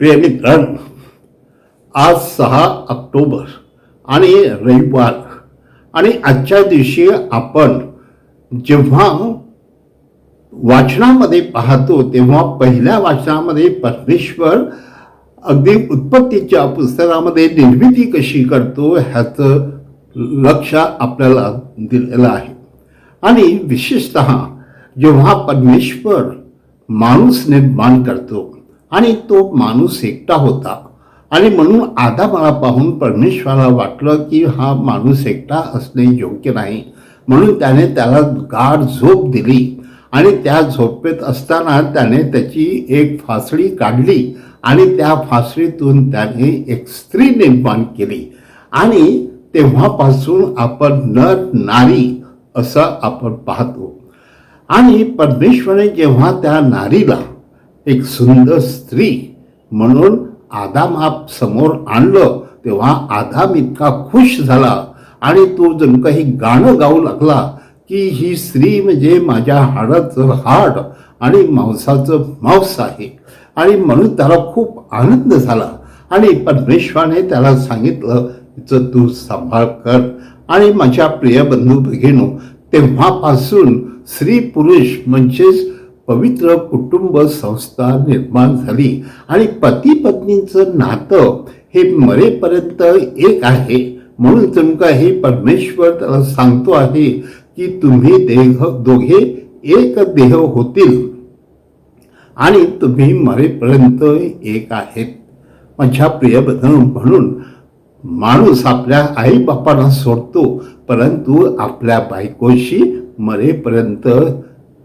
प्रिय मित्रांनो आज सहा ऑक्टोबर आणि रविवार आणि आजच्या दिवशी आपण जेव्हा वाचनामध्ये पाहतो तेव्हा पहिल्या वाचनामध्ये परमेश्वर अगदी उत्पत्तीच्या पुस्तकामध्ये निर्मिती कशी करतो ह्याचं लक्ष आपल्याला दिलेलं आहे. आणि विशेषत जेव्हा परमेश्वर माणूस निर्माण करतो आणि तो माणूस एकटा होता. आणि म्हणून आदामाला पाहून परमेश्वराला वाटलं की हा माणूस एकटा असणे योग्य नाही. म्हणून त्याने त्याला गाढ झोप दिली. आणि त्या झोपेत असताना त्याने त्याची एक फासडी काढली आणि त्या फासडीतून त्याने एक स्त्री निर्माण केली. आणि तेव्हापासून आपण नर नारी असं आपण पाहतो. आणि परमेश्वरने जेव्हा त्या नारीला एक सुंदर स्त्री म्हणून आदाम हा समोर आणलं तेव्हा आदाम इतका खुश झाला आणि तो जणू काही गाणं गाऊ लागला की ही स्त्री म्हणजे माझ्या हाडाचं हाड आणि मांसाचं मांस आहे. आणि म्हणून त्याला खूप आनंद झाला. आणि परमेश्वराने त्याला सांगितलं तिचं तू सांभाळ कर. आणि माझ्या प्रिय बंधू भगिनो तेव्हापासून स्त्री पुरुष म्हणजेच पवित्र कुटुंब संस्था निर्माण झाली आणि पती पत्नीचं नातं हे मरेपर्यंत एक आहे. म्हणून तुमका हे परमेश्वर त्याला सांगतो आहे की तुम्ही देह दोघे एक देह होतील आणि तुम्ही मरेपर्यंत एक आहेत. माझ्या प्रिय म्हणून माणूस आपल्या आई बापांना सोडतो परंतु आपल्या बायकोशी मरेपर्यंत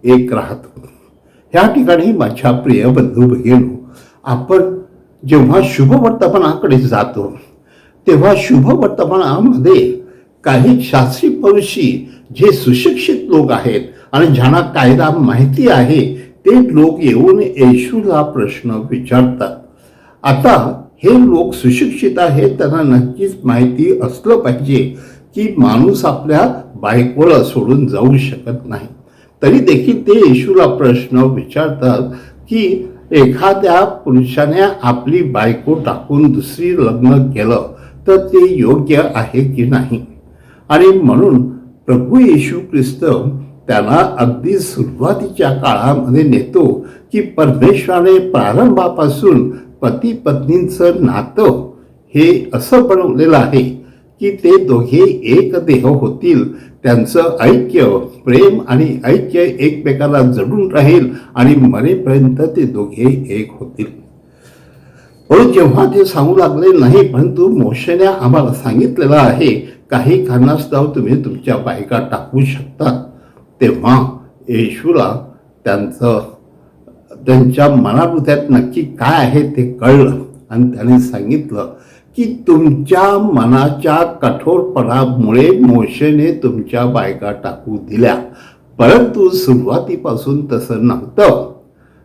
एक राहतो. ह्या ठिकाणी माझ्या प्रिय बंधू भगिनो आपण जेव्हा शुभ वर्तमानाकडे जातो तेव्हा शुभ वर्तमानामध्ये काही शास्त्री पुरुषी जे सुशिक्षित लोक आहेत आणि ज्यांना कायदा माहिती आहे ते लोक येऊन येशूला प्रश्न विचारतात. आता हे लोक सुशिक्षित आहेत त्यांना नक्कीच माहिती असलं पाहिजे की माणूस आपल्या बायकोला सोडून जाऊ शकत नाही. तरी देखील ते येशूला प्रश्न विचारतात की एखाद्या पुरुषाने आपली बायको टाकून दुसरी लग्न केलं तर ते योग्य आहे की नाही? आणि म्हणून प्रभू येशू ख्रिस्त त्यांना अगदी सुरुवातीच्या काळामध्ये नेतो की परमेश्वराने प्रारंभापासून पती पत्नींचं नातं हे असं बनवलेलं आहे. की ते दोघे एक देह होतील. त्यांचं ऐक्य प्रेम आणि ऐक्य एकमेकाला जडून राहील आणि मरेपर्यंत ते दोघे एक होतील. म्हणून जेव्हा ते सांगू लागले नाही परंतु मोशेने आम्हाला सांगितलेलं आहे काही कारणास्तव तुम्ही तुमच्या बायका टाकू शकता. तेव्हा येशूला त्यांचं त्यांच्या मनाबुद्ध्यात नक्की काय आहे ते कळलं आणि त्याने सांगितलं की तुमच्या मनाच्या कठोरपणामुळे मोशेने तुमच्या बायका टाकू दिल्या. परंतु सुरुवातीपासून तसं नव्हतं.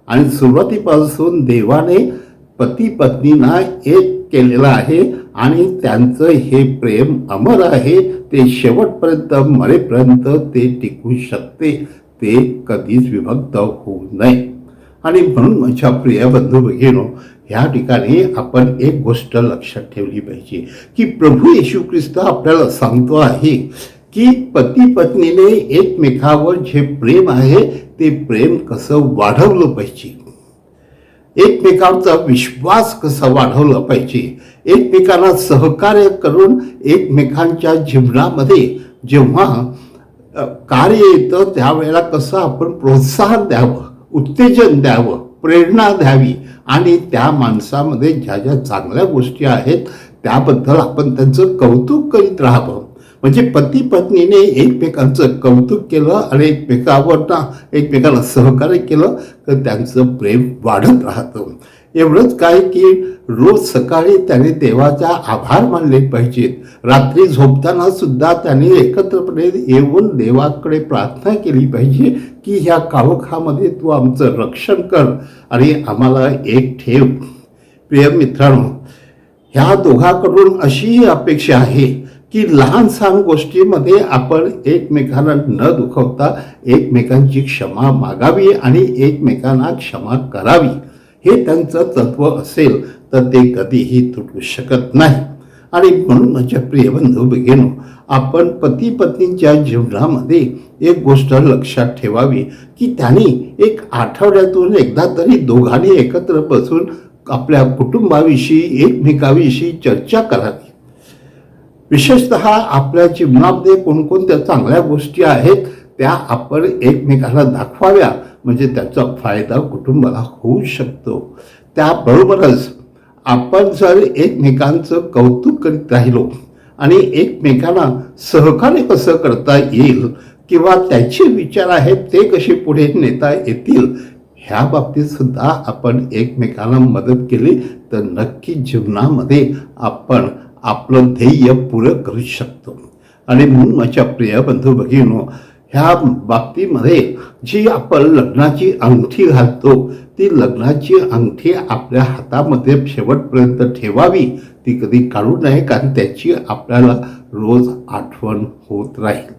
आणि सुरुवातीपासून देवाने पती पत्नींना एक केलेलं आहे आणि त्यांचं हे प्रेम अमर आहे ते शेवटपर्यंत मरेपर्यंत ते टिकू शकते ते कधीच विभक्त होऊ नये. आणि म्हणून माझ्या प्रिय बंधू भगिनो ह्या ठिकाणी आपण एक गोष्ट लक्षात ठेवली पाहिजे की प्रभू येशू ख्रिस्त आपल्याला सांगतो आहे की पती पत्नीने एकमेकावर जे प्रेम आहे ते प्रेम कसं वाढवलं पाहिजे? एकमेकांचा विश्वास कसा वाढवला पाहिजे? एकमेकांना सहकार्य करून एकमेकांच्या जीवनामध्ये जेव्हा कार्य येतं त्यावेळेला कसं आपण प्रोत्साहन द्यावं उत्तेजन द्यावं प्रेरणा द्यावी. आणि त्या माणसामध्ये ज्या ज्या चांगल्या गोष्टी आहेत त्याबद्दल आपण त्यांचं कौतुक करीत राहावं. म्हणजे पती पत्नीने एकमेकांचं कौतुक केलं आणि एकमेकावर एकमेकाला सहकार्य केलं तर त्यांचं प्रेम वाढत राहतं. एवढंच काय की रोज सकाळी त्याने देवाचा आभार मानले पाहिजेत. रात्री झोपताना सुद्धा त्याने एकत्रपणे येऊन देवाकडे प्रार्थना केली पाहिजे की ह्या काळोखामध्ये तू आमचं रक्षण कर आणि आम्हाला एक ठेव. प्रिय मित्रांनो ह्या दोघांकडून अशी अपेक्षा आहे की लहान सहान गोष्टीमध्ये आपण एकमेकांना न दुखवता एकमेकांची क्षमा मागावी आणि एकमेकांना क्षमा करावी. हे त्यांचं तत्व असेल तर ते कधीही तुटू शकत नाही. आणि म्हणून माझ्या प्रिय बंधू भगिनो आपण पती पत्नीच्या जीवनामध्ये एक गोष्ट लक्षात ठेवावी की त्यांनी एक आठवड्यातून एकदा तरी दोघांनी एकत्र बसून आपल्या कुटुंबाविषयी एकमेकाविषयी चर्चा करावी. विशेषत आपल्या जीवनामध्ये कोणकोणत्या चांगल्या गोष्टी आहेत त्या आपण एकमेकाला दाखवाव्या. म्हणजे त्याचा फायदा कुटुंबाला होऊ शकतो. त्याबरोबरच आपण जर एकमेकांचं कौतुक करीत राहिलो आणि एकमेकांना सहकार्य कसं करता येईल किंवा त्याचे विचार आहेत ते कसे पुढे नेता येतील ह्या बाबतीत सुद्धा आपण एकमेकांना मदत केली तर नक्की जीवनामध्ये आपण आपलं ध्येय पुरं करू शकतो. आणि म्हणून माझ्या प्रिय बंधू भगिनो ह्या बाबतीमध्ये जी आपण लग्नाची अंगठी घालतो ती लग्नाची अंगठी आपल्या हातामध्ये शेवटपर्यंत ठेवावी ती कधी काढू नये कारण त्याची आपल्याला रोज आठवण होत राहील.